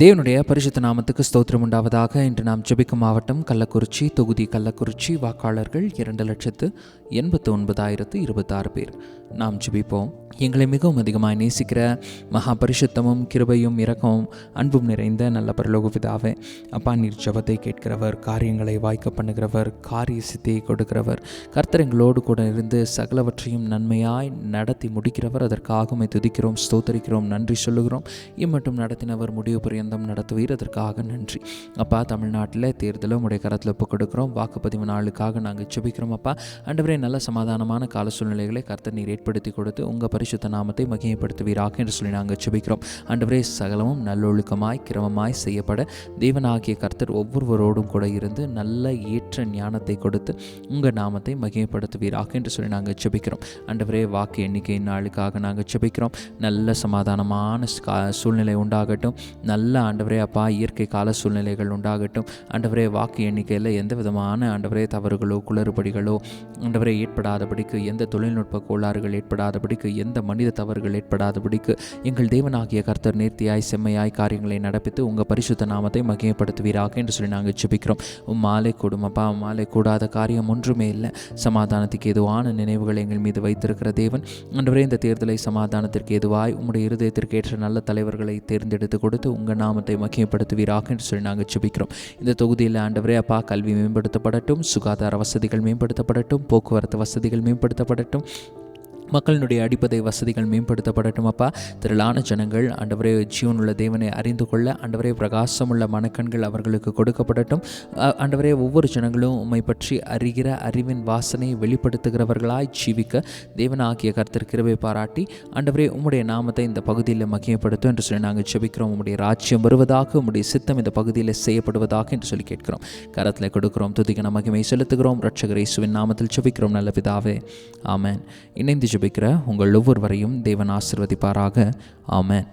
தேவனுடைய பரிசுத்த நாமத்துக்கு ஸ்தோத்திரம் உண்டாவதாக இன்று நாம் ஜெபிக்கும் மாவட்டம் கள்ளக்குறிச்சி தொகுதி கள்ளக்குறிச்சி வாக்காளர்கள் இரண்டு லட்சத்து எண்பத்து ஒன்பதாயிரத்து இருபத்தாறு பேர். நாம் ஜிபிப்போம். எங்களை மிகவும் அதிகமாக நேசிக்கிற மகா பரிசுத்தமும் கிருபையும் இரக்கமும் அன்பும் நிறைந்த நல்ல பரலோக பிதாவே அப்பா நீர் ஜபத்தை கேட்கிறவர் காரியங்களை வாய்க்க பண்ணுகிறவர் காரிய சித்தியை கொடுக்கிறவர் கர்த்தரங்களோடு கூட இருந்து சகலவற்றையும் நன்மையாய் நடத்தி முடிக்கிறவர். அதற்காக துதிக்கிறோம் ஸ்தோத்தரிக்கிறோம் நன்றி சொல்லுகிறோம். இம்மட்டும் நடத்தினவர் முடிவு பரியந்தம் நடத்துவீர். அதற்காக நன்றி. அப்பா தமிழ்நாட்டில் தேர்தலும் உடைய கரத்தில் ஒப்புக் கொடுக்குறோம். வாக்குப்பதிவு நாளுக்காக நாங்கள் ஜெபிக்கிறோம் அப்பா. அண்டவரே நல்ல சமாதானமான கால சூழ்நிலைகளை கர்த்தர் நீர் ஏற்படுத்தி கொடுத்து உங்கள் பரிசுத்த நாமத்தை மகிமைப்படுத்துவீராக என்று சொல்லி நாங்கள் சுபிக்கிறோம் ஆண்டவரே சகலமும் நல்லொழுக்கமாய் கிரமமாய் செய்யப்பட தேவனாகிய கர்த்தர் ஒவ்வொருவரோடும் கூட இருந்து நல்ல ஏற்ற ஞானத்தை கொடுத்து உங்கள் நாமத்தை மகிமைப்படுத்துவீராக என்று சொல்லி நாங்கள் சுபிக்கிறோம் ஆண்டவரே வாக்கு எண்ணிக்கை நாளுக்காக நாங்கள் சுபிக்கிறோம் நல்ல சமாதானமான சூழ்நிலை உண்டாகட்டும். நல்ல ஆண்டவரே அப்பா இயற்கை கால சூழ்நிலைகள் உண்டாகட்டும். ஆண்டவரே வாக்கு எண்ணிக்கையில் எந்த விதமான ஆண்டவரே தவறுகளோ குளறுபடிகளோ ஆண்டவரே ஏற்படாதபடிக்கு எந்த தொழில்நுட்ப கோளாறுகள் ஏற்படாதபடிக்கு எந்த மனித தவறுகள் ஏற்படாதபடிக்கு எங்கள் தேவனாகிய கர்த்தர் நேர்த்தியாய் செம்மையாய் காரியங்களை நடப்பித்து உங்கள் பரிசுத்த நாமத்தை மகிமைப்படுத்துவீராக என்று சொல்லி நாங்கள் ஜெபிக்கிறோம். உம் மாலை கூடும் அப்பா மாலை கூடாத காரியம் ஒன்றுமே இல்லை. சமாதானத்துக்கு எதுவான நினைவுகளை எங்கள் மீது வைத்திருக்கிற தேவன் அன்றுவரே இந்த தேர்தலை சமாதானத்திற்கு எதுவாய் உம்முடைய இருதயத்திற்கு ஏற்ற நல்ல தலைவர்களை தேர்ந்தெடுத்து கொடுத்து உங்கள் நாமத்தை மகிமைப்படுத்துவீராக என்று சொல்லி நாங்கள் ஜெபிக்கிறோம். இந்த தொகுதியில் ஆண்டவரே அப்பா கல்வி மேம்படுத்தப்படட்டும் சுகாதார வசதிகள் மேம்படுத்தப்படட்டும் போக்குவரத்து போக்குவரத்து வசதிகள் மேம்படுத்தப்படட்டும். மக்களினுடைய அடிப்படை வசதிகள் மேம்படுத்தப்படட்டும் அப்பா. திரளான ஜனங்கள் ஆண்டவரே ஜீவனுள்ள தேவனை அறிந்து கொள்ள ஆண்டவரே பிரகாசமுள்ள மனக்கண்கள் அவர்களுக்கு கொடுக்கப்படட்டும். அண்டவரே ஆண்டவரே ஒவ்வொரு ஜனங்களும் உம்மை பற்றி அறிகிற அறிவின் வாசனையை வெளிப்படுத்துகிறவர்களாய் ஜீவிக்க தேவன் ஆகிய கிருபை பாராட்டி ஆண்டவரே உம்முடைய நாமத்தை இந்த பகுதியில் மகிமைப்படுத்தும் என்று சொல்லி நாங்கள் ஜெபிக்கிறோம். உம்முடைய ராஜ்யம் வருவதாக உம்முடைய சித்தம் இந்த பகுதியில் செய்யப்படுவதாக என்று சொல்லி கேட்கிறோம். கரத்தில் கொடுக்கிறோம் துதிகன மகிமை செலுத்துகிறோம். ரட்சகரேசுவின் நாமத்தில் ஜெபிக்கிறோம் நல்ல பிதாவே. ஆமேன். இணைந்து ஜெபிக்கிற உங்கள் ஒவ்வொருவரையும் தேவன் ஆசிர்வதிப்பாராக. ஆமேன்.